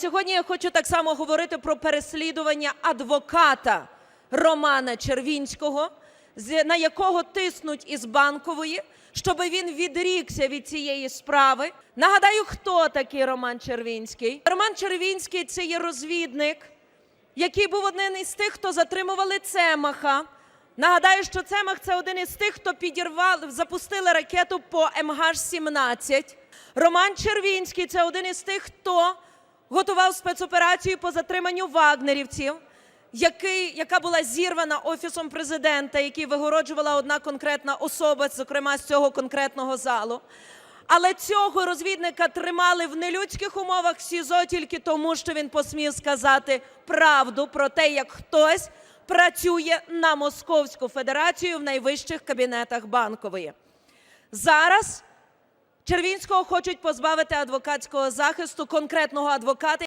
Сьогодні я хочу так само говорити про переслідування адвоката Романа Червінського, на якого тиснуть із банкової, щоб він відрікся від цієї справи. Нагадаю, хто такий Роман Червінський. Роман Червінський це є розвідник, який був одним із тих, хто затримували Цемаха. Нагадаю, що Цемах це один із тих, хто підірвав, запустили ракету по МГ-17. Роман Червінський це один із тих, хто готував спецоперацію по затриманню вагнерівців, який, яка була зірвана офісом президента, який вигороджувала одна конкретна особа, зокрема з цього конкретного залу. Але цього розвідника тримали в нелюдських умовах в СІЗО тільки тому, що він посмів сказати правду про те, як хтось працює на Московську Федерацію в найвищих кабінетах банкової. Зараз Червінського хочуть позбавити адвокатського захисту конкретного адвоката.